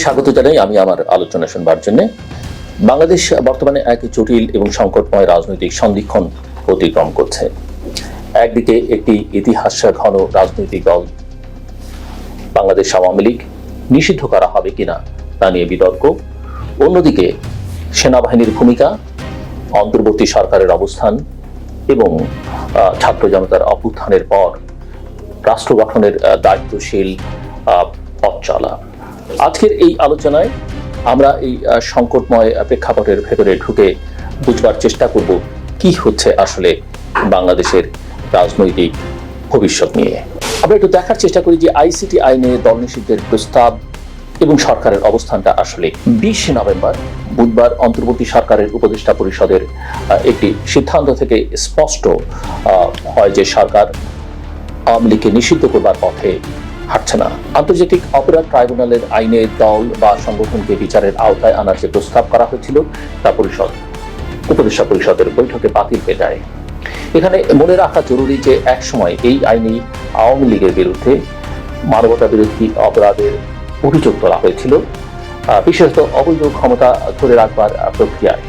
স্বাগত জানাই আমি আমার আলোচনা শুনবার জন্য। বাংলাদেশ বর্তমানে এক জটিল এবং সংকটময় রাজনৈতিক সন্ধিক্ষণ অতিক্রম করছে। একদিকে একটি ইতিহাস ঘন রাজনৈতিক দল বাংলাদেশ আওয়ামী লীগ নিষিদ্ধ করা হবে কিনা তা নিয়ে বিতর্ক। অন্যদিকে সেনাবাহিনীর ভূমিকা, অন্তর্বর্তী সরকারের অবস্থান এবং ছাত্র জনতার অভ্যুত্থানের পর রাষ্ট্র গঠনের দায়িত্বশীল পথ চলা। আজকের এই আলোচনায় আমরা এই সংকটময় প্রেক্ষাপটের ভেতরে ঢুকে বুঝবার চেষ্টা করব কি হচ্ছে আসলে বাংলাদেশের রাজনৈতিক ভবিষ্যৎ নিয়ে। আমরা একটু দেখার চেষ্টা করি যে আইসিটি আইনে দল নিষিদ্ধের প্রস্তাব এবং সরকারের অবস্থানটা আসলে বিশ নভেম্বর, বুধবার অন্তর্বর্তী সরকারের উপদেষ্টা পরিষদের একটি সিদ্ধান্ত থেকে স্পষ্ট হয় যে সরকার আওয়ামী লীগকে নিষিদ্ধ করবার পথে হাঁটছে না। আন্তর্জাতিক অপরাধ ট্রাইব্যুনালের আইনে দল বা সংগঠনকে বিচারের আওতায় আনার যে প্রস্তাব করা হয়েছিল, তা পরিষদ, উপদেষ্টা পরিষদের বৈঠকে বাতিল হয়ে যায়। এখানে মনে রাখা জরুরি যে এক সময় এই আইনে আওয়ামী লীগের বিরুদ্ধে মানবতা বিরোধী অপরাধের অভিযোগ তোলা হয়েছিল বিশেষত অবৈধ ক্ষমতা ধরে রাখবার প্রক্রিয়ায়।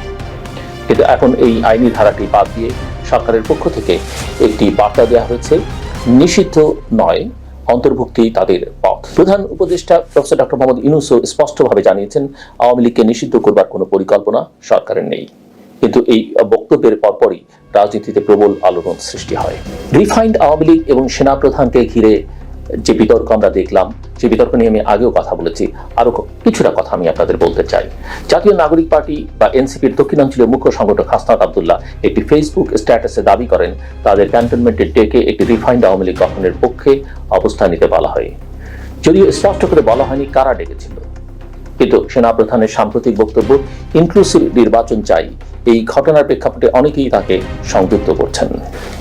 কিন্তু এখন এই আইনি ধারাটি বাদ দিয়ে সরকারের পক্ষ থেকে একটি বার্তা দেওয়া হয়েছে, নিষিদ্ধ নয় অন্তর্ভুক্তি তাদের পথ। প্রধান উপদেষ্টা প্রফেসর ডক্টর মোহাম্মদ ইউনুসও স্পষ্টভাবে জানিয়েছেন, আওয়ামী লীগকে নিষিদ্ধ করবার কোনো পরিকল্পনা সরকারের নেই। কিন্তু এই বক্তব্যের পরপরই রাজনীতিতে প্রবল আলোড়ন সৃষ্টি হয়। রিফাইন্ড আওয়ামী লীগ এবং সেনা প্রধানকে ঘিরে যে বিতর্ক আমরা দেখলাম সেই বিতর্ক নিয়ে আমি আগেও কথা বলেছি। আরও কিছুটা কথা আমি আপনাদের বলতে চাই। জাতীয় নাগরিক পার্টি বা এনসিপির দক্ষিণাঞ্চলীয় মুখ্য সংগঠক হাসনাত আবদুল্লাহ একটি ফেসবুক স্ট্যাটাসে দাবি করেন, তাদের ক্যান্টনমেন্টের ডেকে একটি রিফাইন্ড আওয়ামী লীগ গঠনের পক্ষে অবস্থান নিতে বলা হয়। যদিও স্পষ্ট করে বলা হয়নি কারা ডেকেছিল। কিন্তু সেনাপ্রধানের সাম্প্রতিক বক্তব্য ইনক্লুসিভ নির্বাচন চাই। এই ঘটনার প্রেক্ষাপটে অনেকেই তাকে সংযুক্ত করছেন।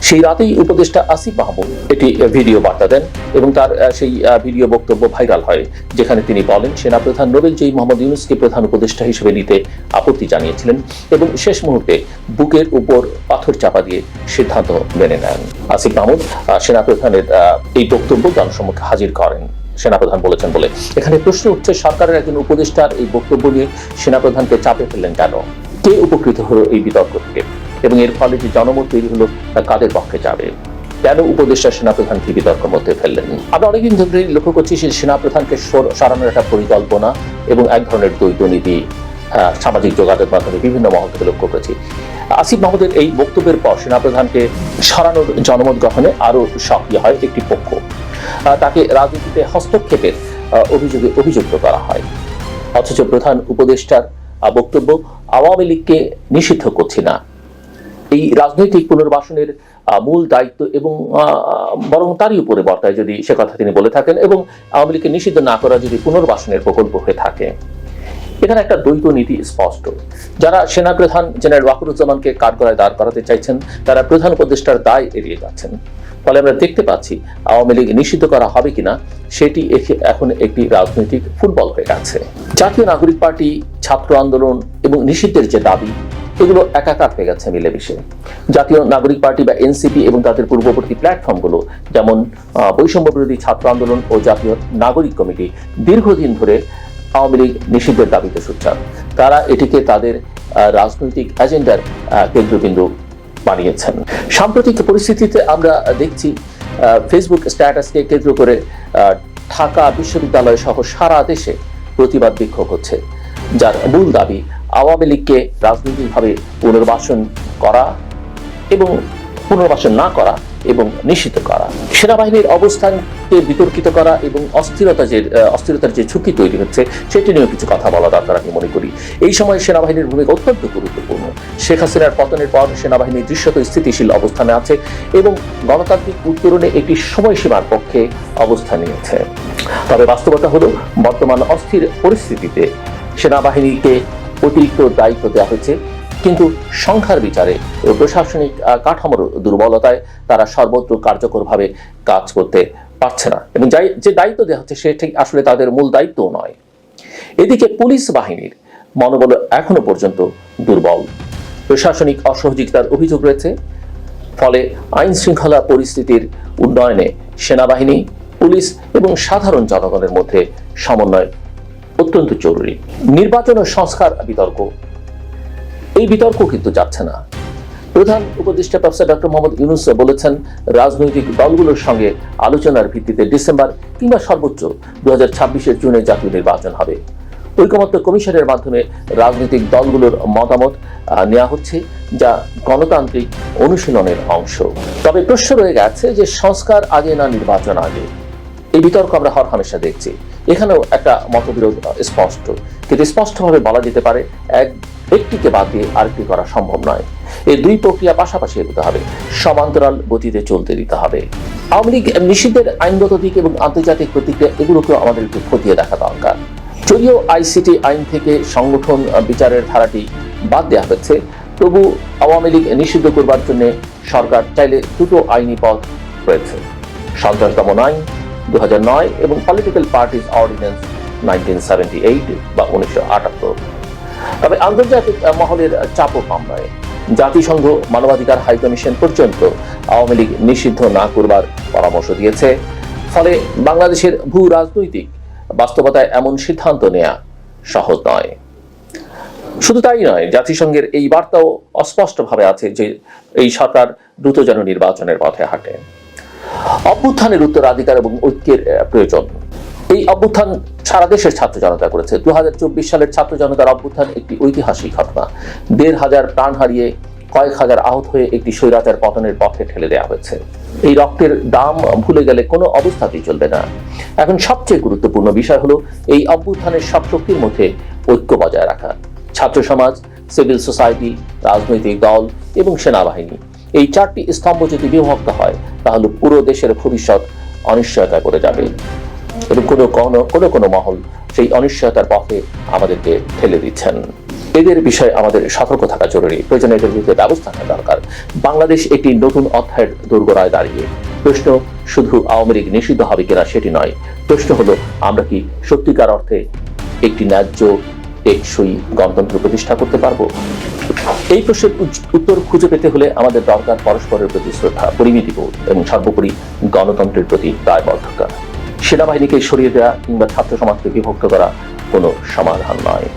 সেই রাতেই উপদেষ্টা আসিফ মাহমুদ একটি ভিডিও বার্তা দেন এবং তার সেই ভিডিও বক্তব্য ভাইরাল হয়, যেখানে তিনি বলেন সেনাপ্রধান নোবেল জয়ী মোহাম্মদ ইউনুসকে প্রধান উপদেষ্টা হিসেবে নিতে আপত্তি জানিয়েছিলেন এবং শেষ মুহূর্তে বুকের উপর পাথর চাপা দিয়ে সিদ্ধান্ত মেনে নেন। আসিফ মাহমুদ সেনাপ্রধানের এই বক্তব্য জনসম্মুখে হাজির করেন। সেনাপ্রধান বলেছেন বলে। এখানে প্রশ্ন উঠছে, সরকারের একজন উপদেষ্টার এই বক্তব্য নিয়ে সেনাপ্রধানকে চাপে ফেললেন কেন? কে উপকৃত হলো এই বিতর্ক থেকে? এবং এর ফলে যে জনমত তৈরি হলো, তা কাদের পক্ষে যাবে? কেন উপদেষ্টা সেনাপ্রধানকে বিতর্কের মধ্যে ফেললেন? আমরা অনেকদিন ধরে লক্ষ্য করছি সেই সেনাপ্রধানকে সর- সরানোর একটা পরিকল্পনা এবং এক ধরনের দ্বৈত নীতি সামাজিক যোগাযোগ মাধ্যমে বিভিন্ন মহল থেকে লক্ষ্য করেছি। আসিফ মাহমুদের এই বক্তব্যের পর সেনাপ্রধানকে সরানোর জনমত গ্রহণে আরও সক্রিয় হয় একটি পক্ষ। তাকে রাজনীতিতে হস্তক্ষেপের অভিযোগে অভিযুক্ত করা হয়। অথচ প্রধান উপদেষ্টার বক্তব্য আওয়ামী লীগকে নিষিদ্ধ করছি না। এই রাজনৈতিক পুনর্বাসনের মূল দায়িত্ব এবং বরং তারই উপরে বর্তায় যদি সে কথা তিনি বলে থাকেন এবং আওয়ামী লীগকে নিষিদ্ধ না করা যদি পুনর্বাসনের প্রকল্প হয়ে থাকে। এখানে একটা দ্বৈত নীতি স্পষ্ট। যারা সেনাপ্রধান জেনারেল ওয়াকুরুজ্জামানকে কাঠগড়ায় দাঁড় করাতে চাইছেন, তারা প্রধান উপদেষ্টার দায় এড়িয়ে যাচ্ছেন। ফলে আমরা দেখতে পাচ্ছি আওয়ামী লীগ নিষিদ্ধ করা হবে কিনা, সেটি এখন একটি রাজনৈতিক ফুটবল হয়ে গেছে। জাতীয় নাগরিক পার্টি, ছাত্র আন্দোলন এবং নিষিদ্ধের যে দাবি, এগুলো একাকার হয়ে গেছে মিলেমিশে। জাতীয় নাগরিক পার্টি বা এনসিপি এবং তাদের পূর্ববর্তী প্ল্যাটফর্মগুলো, যেমন বৈষম্য বিরোধী ছাত্র আন্দোলন ও জাতীয় নাগরিক কমিটি, দীর্ঘদিন ধরে আওয়ামী লীগ নিষিদ্ধের দাবিতে সোচ্চার তারা এটিকে তাদের রাজনৈতিক এজেন্ডার কেন্দ্রবিন্দু বানিয়েছেন। সাম্প্রতিক পরিস্থিতিতে আমরা দেখছি ফেসবুক স্ট্যাটাসকে কেন্দ্র করে ঢাকা বিশ্ববিদ্যালয় সহ সারা দেশে প্রতিবাদ বিক্ষোভ হচ্ছে। যার মূল দাবি, আওয়ামী লীগকে রাজনৈতিকভাবে পুনর্বাসন করা এবং পুনর্বাসন না করা এবং নিষিদ্ধ করা। সেনাবাহিনীর অবস্থানকে বিতর্কিত করা এবং অস্থিরতা যে অস্থিরতার যে ঝুঁকি তৈরি হচ্ছে, সেটি নিয়েও কিছু কথা বলা দরকার আমি মনে করি। এই সময় সেনাবাহিনীর ভূমিকা অত্যন্ত গুরুত্বপূর্ণ। শেখ হাসিনার পতনের পর সেনাবাহিনী দৃশ্যত স্থিতিশীল অবস্থানে আছে এবং গণতান্ত্রিক উত্তরণে একটি সময়সীমার পক্ষে অবস্থান নিয়েছে। তবে বাস্তবতা হলো, বর্তমান অস্থির পরিস্থিতিতে সেনাবাহিনীকে অতিরিক্ত দায়িত্ব দেওয়া হয়েছে। কিন্তু সংখ্যার বিচারে প্রশাসনিক কাঠামোর দুর্বলতায় তারা সর্বত্র কার্যকরভাবে কাজ করতে পারছে না। এবং যাই- যে দায়িত্ব দেওয়া হচ্ছে সেটি আসলে তাদের মূল দায়িত্বও নয়। এদিকে পুলিশ বাহিনীর মনোবল এখনও পর্যন্ত দুর্বল। প্রশাসনিক অসহযোগিতার অভিযোগ রয়েছে। ফলে আইন শৃঙ্খলা পরিস্থিতির উন্নয়নে সেনাবাহিনী, পুলিশ এবং সাধারণ জনগণের মধ্যে সমন্বয় অত্যন্ত জরুরি। নির্বাচন ও সংস্কার বিতর্ক এই বিতর্ক কিন্তু যাচ্ছে না। প্রধান উপদেষ্টা প্রফেসর ডক্টর মোহাম্মদ ইউনুস বলেছেন, রাজনৈতিক দলগুলোর সঙ্গে আলোচনার ভিত্তিতে ডিসেম্বর কিংবা সর্বোচ্চ দু হাজার ছাব্বিশের জুনে জাতীয় নির্বাচন হবে। ঐকমত্য কমিশনের মাধ্যমে রাজনৈতিক দলগুলোর মতামত নেওয়া হচ্ছে, যা গণতান্ত্রিক অনুশীলনের অংশ। তবে প্রশ্ন রয়ে গেছে যে সংস্কার আগে না নির্বাচন আগে? এই বিতর্ক আমরা হর হামেশা দেখছি। এখানেও একটা মতবিরোধ স্পষ্ট। কিন্তু স্পষ্টভাবে বলা যেতে পারে, এক একটিকে বাদ দিয়ে আরেকটি করা সম্ভব নয়। এই দুই প্রক্রিয়া পাশাপাশি এগোতে হবে। সমান্তরাল গতিতে চলতে দিতে হবে। আওয়ামী লীগ নিষিদ্ধের আইনগত দিক এবং আন্তর্জাতিক প্রতিক্রিয়া এগুলোকেও আমাদের খতিয়ে দেখা দরকার। যদিও আইসিটি আইন থেকে সংগঠন বিচারের ধারাটি বাদ দেওয়া হয়েছে, তবু আওয়ামী লীগ নিষিদ্ধ করবার জন্য সরকার চাইলে দুটো আইনি পথ রয়েছে। সন্ত্রাস দমন আইন দু হাজার নয় এবং পলিটিক্যাল পার্টিজ অর্ডিন্যান্স নাইনটিন বা উনিশশো আটাত্তর। তবে আন্তর্জাতিক মহলের চাপও কম নয় জাতিসংঘ মানবাধিকার হাইকমিশন পর্যন্ত আওয়ামী লীগ নিষিদ্ধ না করবার পরামর্শ দিয়েছে। ফলে বাংলাদেশের ভূ রাজনৈতিক বাস্তবতায় এমন সিদ্ধান্ত নেয়া সহজ নয়। শুধু তাই নয়, জাতিসংঘের এই বার্তাও অস্পষ্টভাবে আছে যে এই সরকার দ্রুত যেন নির্বাচনের পথে হাঁটে। অভ্যুত্থানের উত্তরাধিকার এবং ঐক্যের প্রয়োজন। এই অভ্যুত্থান সারা দেশের ছাত্র জনতা করেছে। দু হাজার চব্বিশ সালের ছাত্র জনতার অভ্যুত্থান একটি ঐতিহাসিক ঘটনা। দেড় হাজার প্রাণ হারিয়ে কয়েক হাজার আহত হয়ে একটি স্বৈরাচার পতনের পথে ঠেলে দেওয়া হয়েছে। এই রক্তের দাম ভুলে গেলে কোনো অবস্থাতেই চলবে না। এখন সবচেয়ে গুরুত্বপূর্ণ বিষয় হলো এই অভ্যুত্থানের সব শক্তির মধ্যে ঐক্য বজায় রাখা। ছাত্র সমাজ, সিভিল সোসাইটি, রাজনৈতিক দল এবং সেনাবাহিনী, এই চারটি স্তম্ভ যদি বিভক্ত হয়, তাহলে পুরো দেশের ভবিষ্যৎ অনিশ্চয়তায় পড়ে যাবে। এবং কোনো কোনো কোনো কোনো মহল সেই অনিশ্চয়তার পথে আমাদেরকে ঠেলে দিচ্ছেন। এদের বিষয়ে আমাদের সতর্ক থাকা জরুরি। প্রয়োজনে এদের বিরুদ্ধে ব্যবস্থা নেওয়া দরকার। বাংলাদেশ একটি নতুন অধ্যায়ের দোরগোড়ায় দাঁড়িয়ে। প্রশ্ন শুধু আওয়ামী লীগ নিষিদ্ধ হবে কিনা সেটি নয়। প্রশ্ন হলো, আমরা কি সত্যিকার অর্থে একটি ন্যায্য টেকসই গণতন্ত্র প্রতিষ্ঠা করতে পারব? এই প্রশ্নের উত্তর খুঁজে পেতে হলে আমাদের দরকার পরস্পরের প্রতি শ্রদ্ধা, পরিমিতিবোধ এবং সর্বোপরি গণতন্ত্রের প্রতি দায়বদ্ধতা। সেনাবাহিনীকে সরিয়ে দেওয়া কিংবা ছাত্র সমাজকে বিভক্ত করা কোনো সমাধান নয়।